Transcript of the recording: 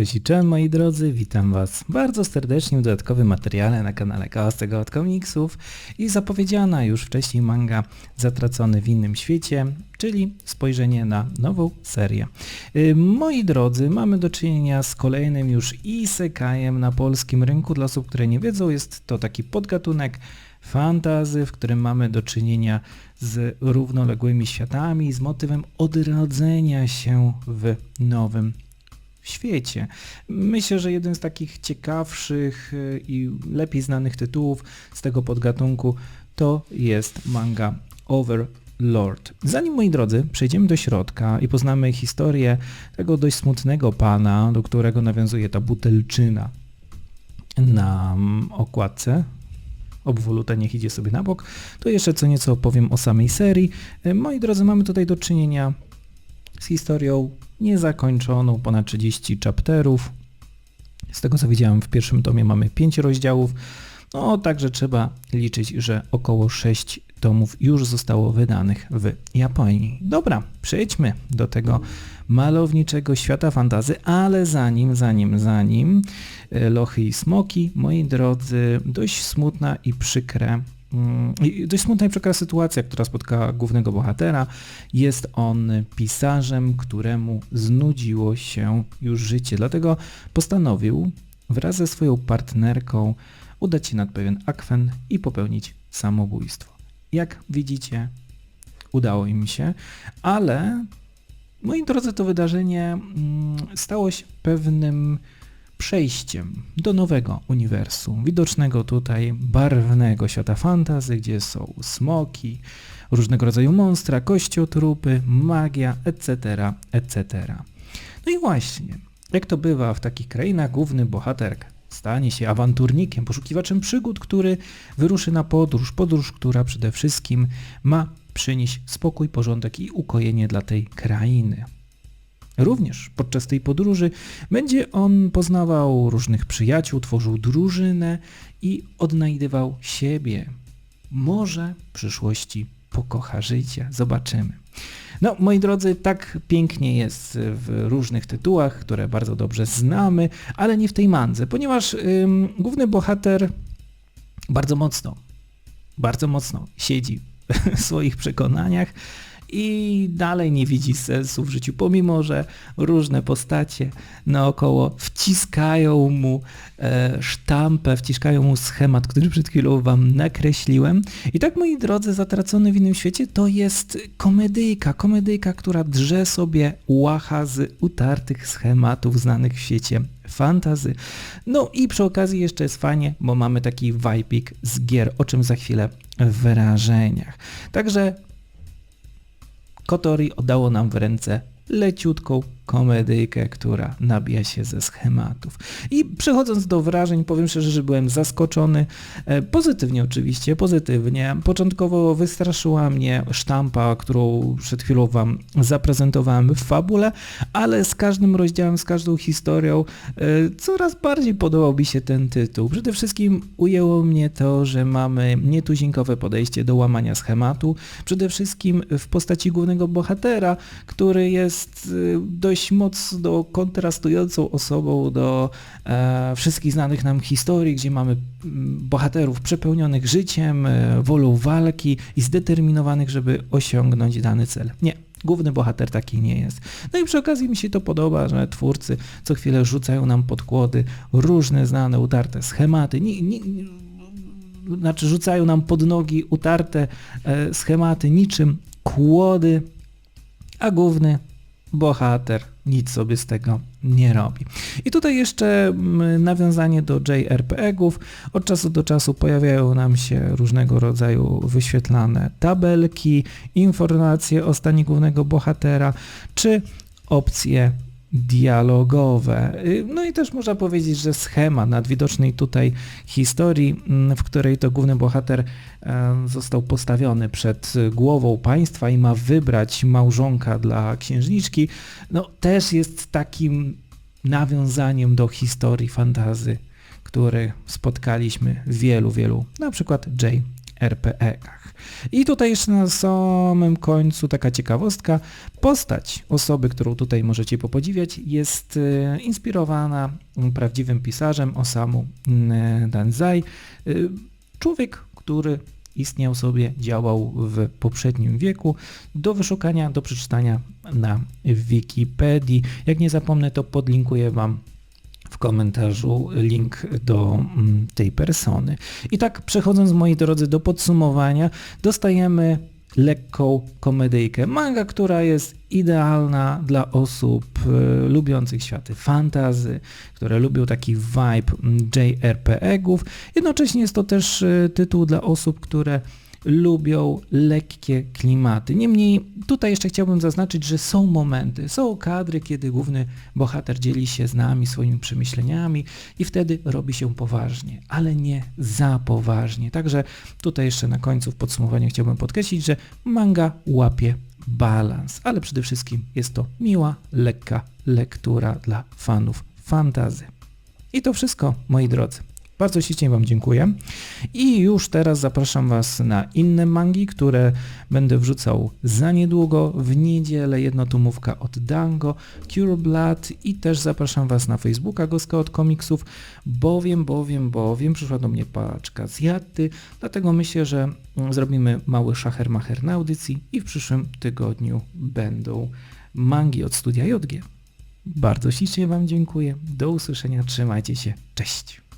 Cześć i cześć moi drodzy, witam was bardzo serdecznie w dodatkowym materiale na kanale Chaos tego od komiksów i zapowiedziana już wcześniej manga Zatracony w innym świecie, czyli spojrzenie na nową serię. Y, Moi drodzy, mamy do czynienia z kolejnym już isekajem na polskim rynku. Dla osób, które nie wiedzą, jest to taki podgatunek fantazy, w którym mamy do czynienia z równoległymi światami, z motywem odrodzenia się w nowym świecie. Myślę, że jeden z takich ciekawszych y, i lepiej znanych tytułów z tego podgatunku to jest manga Overlord. Zanim, moi drodzy, przejdziemy do środka i poznamy historię tego dość smutnego pana, do którego nawiązuje ta butelczyna na mm, okładce, obwoluta niech idzie sobie na bok, to jeszcze co nieco opowiem o samej serii. Y, Moi drodzy, mamy tutaj do czynienia z historią niezakończoną, ponad 30 chapterów. Z tego co widziałem w pierwszym tomie mamy 5 rozdziałów, no także trzeba liczyć, że około 6 tomów już zostało wydanych w Japonii. Dobra, przejdźmy do tego malowniczego świata fantazy, ale zanim, zanim, zanim e, Lochy i Smoki, moi drodzy, dość smutna i przykre i Dość smutna i przykra sytuacja, która spotkała głównego bohatera. Jest on pisarzem, któremu znudziło się już życie. Dlatego postanowił wraz ze swoją partnerką udać się nad pewien akwen i popełnić samobójstwo. Jak widzicie, udało im się, ale moi drodzy, to wydarzenie mm, stało się pewnym przejściem do nowego uniwersum, widocznego tutaj barwnego świata fantazy, gdzie są smoki, różnego rodzaju monstra, kościotrupy, magia, etc., etc. No i właśnie, jak to bywa w takich krainach, główny bohater stanie się awanturnikiem, poszukiwaczem przygód, który wyruszy na podróż, podróż, która przede wszystkim ma przynieść spokój, porządek i ukojenie dla tej krainy. Również podczas tej podróży będzie on poznawał różnych przyjaciół, tworzył drużynę i odnajdywał siebie. Może w przyszłości pokocha życie. Zobaczymy. No, moi drodzy, tak pięknie jest w różnych tytułach, które bardzo dobrze znamy, ale nie w tej mandze, ponieważ ym, główny bohater bardzo mocno, bardzo mocno siedzi w swoich przekonaniach, i dalej nie widzi sensu w życiu, pomimo że różne postacie naokoło wciskają mu e, sztampę, wciskają mu schemat, który przed chwilą wam nakreśliłem. I tak moi drodzy, Zatracony w innym świecie to jest komedyjka, komedyjka, która drze sobie łacha z utartych schematów znanych w świecie fantazy. No i przy okazji jeszcze jest fajnie, bo mamy taki vibik z gier, o czym za chwilę w wyrażeniach. Także Kotori oddało nam w ręce leciutką komedyjkę, która nabija się ze schematów. I przechodząc do wrażeń, powiem szczerze, że byłem zaskoczony, e, pozytywnie oczywiście, pozytywnie. Początkowo wystraszyła mnie sztampa, którą przed chwilą Wam zaprezentowałem w fabule, ale z każdym rozdziałem, z każdą historią e, coraz bardziej podobał mi się ten tytuł. Przede wszystkim ujęło mnie to, że mamy nietuzinkowe podejście do łamania schematu, przede wszystkim w postaci głównego bohatera, który jest e, dość dość mocno kontrastującą osobą do e, wszystkich znanych nam historii, gdzie mamy mm, bohaterów przepełnionych życiem, e, wolą walki i zdeterminowanych, żeby osiągnąć dany cel. Nie, Główny bohater taki nie jest. No i przy okazji mi się to podoba, że twórcy co chwilę rzucają nam podkłody, różne znane, utarte schematy. Nie, nie, znaczy rzucają nam pod nogi utarte e, schematy niczym kłody, a główny bohater nic sobie z tego nie robi. I tutaj jeszcze mm, nawiązanie do JRPG-ów. Od czasu do czasu pojawiają nam się różnego rodzaju wyświetlane tabelki, informacje o stanie głównego bohatera, czy opcje dialogowe. Y, no i też można powiedzieć, że schema nadwidocznej tutaj historii, mm, w której to główny bohater został postawiony przed głową państwa i ma wybrać małżonka dla księżniczki, no też jest takim nawiązaniem do historii fantazy, które spotkaliśmy w wielu, wielu, na przykład JRPG-ach. I tutaj jeszcze na samym końcu taka ciekawostka. Postać osoby, którą tutaj możecie popodziwiać jest e, inspirowana prawdziwym pisarzem Osamu mm, Danzai. E, Człowiek, który istniał sobie, działał w poprzednim wieku. Do wyszukania, do przeczytania na Wikipedii. Jak nie zapomnę, to podlinkuję Wam komentarzu link do mm, tej persony. I tak przechodząc moi drodzy do podsumowania, dostajemy lekką komedyjkę. Manga, która jest idealna dla osób y, lubiących światy fantazy, które lubią taki vibe mm, JRPG-ów. Jednocześnie jest to też y, tytuł dla osób, które lubią lekkie klimaty. Niemniej tutaj jeszcze chciałbym zaznaczyć, że są momenty, są kadry, kiedy główny bohater dzieli się z nami swoimi przemyśleniami i wtedy robi się poważnie, ale nie za poważnie. Także tutaj jeszcze na końcu w podsumowaniu chciałbym podkreślić, że manga łapie balans, ale przede wszystkim jest to miła, lekka lektura dla fanów fantazy. I to wszystko, moi drodzy. Bardzo ślicznie Wam dziękuję. I już teraz zapraszam Was na inne mangi, które będę wrzucał za niedługo, w niedzielę. Jednotumówka od Dango, Cure Blood i też zapraszam Was na Facebooka Goska od komiksów, bowiem, bowiem, bowiem przyszła do mnie paczka z Jatty, dlatego myślę, że zrobimy mały szacher-macher na audycji i w przyszłym tygodniu będą mangi od studia JG. Bardzo ślicznie Wam dziękuję, do usłyszenia, trzymajcie się, cześć!